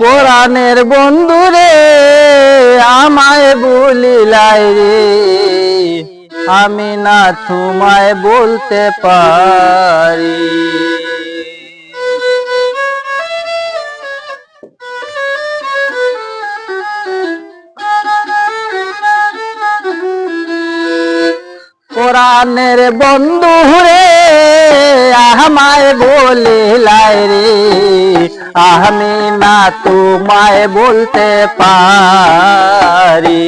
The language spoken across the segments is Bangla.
কোরআনের বন্ধুরে আমায় বলিলাই রে। আমি না তোমায় বলতে পারি। কোরআনের বন্ধু রে আমায় বলিলাই রে। আমি না তোমায় বলতে পারি।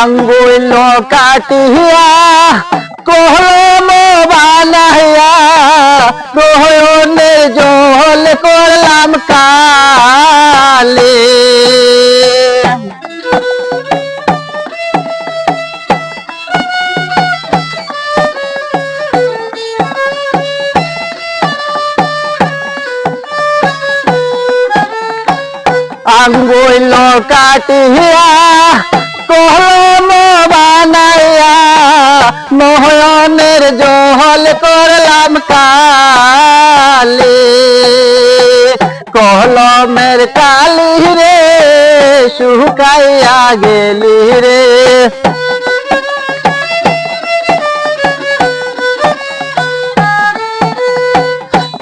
আঙ্গুল কাটিয়া কলম বানাইয়া রোহনের জল করলাম কালে। আঙ্গুল কাটিয়া কলম মোহনের জহল করলাম কালে। কলমের কালি রে, শুকাইয়া গেলি রে।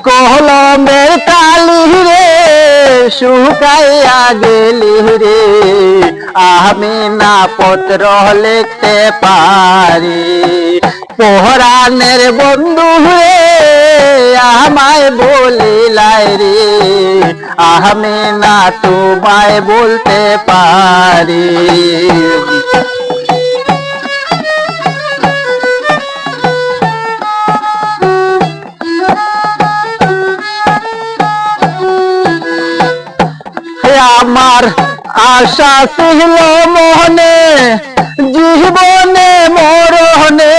কলমের কালি রে, শুকাইয়া গেলি রে। আমি না পত্র লিখতে পারি। পোহরানের বন্ধু হয়ে আমায় বলিলাই রে। আমি না তোমায় বলতে পারি। আশা ছিল মোহনে জীবনে মরণে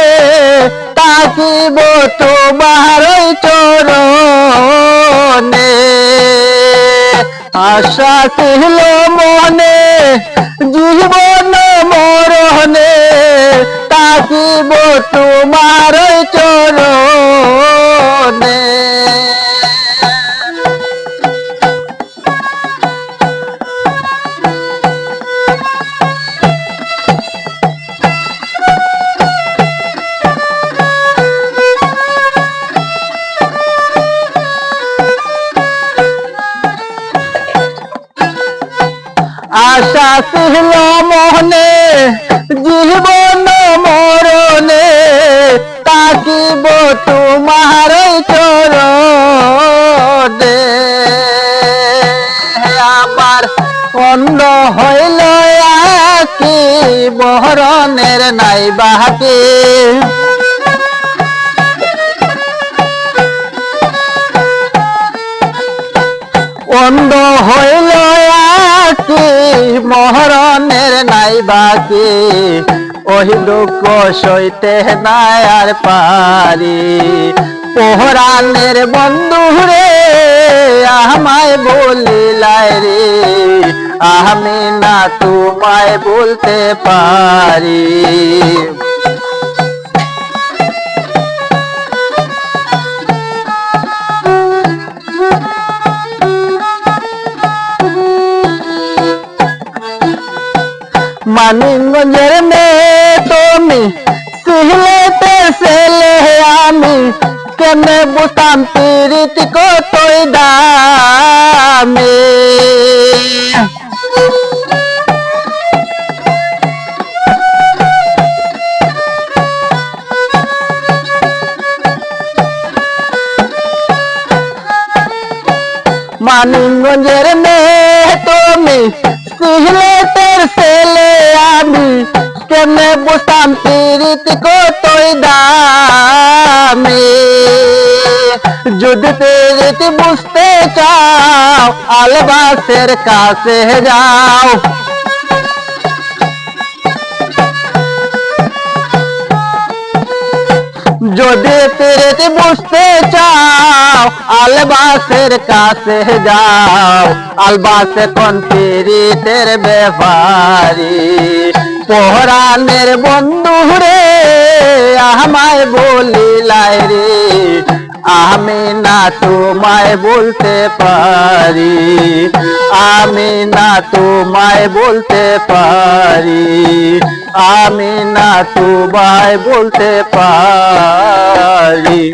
তাকিব তোমার চরণে। আশা ছিল আশা ছিল মনে, জীবন মরণে তাকিব তোমার চরণে। আমার অন্য হইল কি বহরণের নাই বাকি। মহরণের নাই বাকি। ওই দুঃখ সইতে নাই আর পারি। পোহরানের বন্ধু রে, আমায় বলিলাই রে। আমি না তোমায় বলতে পারি। মানিকগঞ্জের মেয়ে তুমি। সিহলেতে ছেলে আমি। কেনে বুঝতাম পীড়িত কতই দামে। মানিকগঞ্জের মেয়ে তুমি। সিহলেতের ছেলে আমি কেমনে বুঝতাম পীড়িত কতই দামে যদি পীড়িত বুঝতে চাও আলবাসের কাছে যাও যদি তেরেতে বুঝতে চাও আলবাসের কাছে যাও। আলবাসে কোন পীড়িতের ব্যাপারি। পহরানের বন্ধু রে, আমায় বলিলাই রে। আমি না তোমায় বলতে পারি। আমি না তোমায় বলতে পারি। আমি না তোমায় বলতে পারি।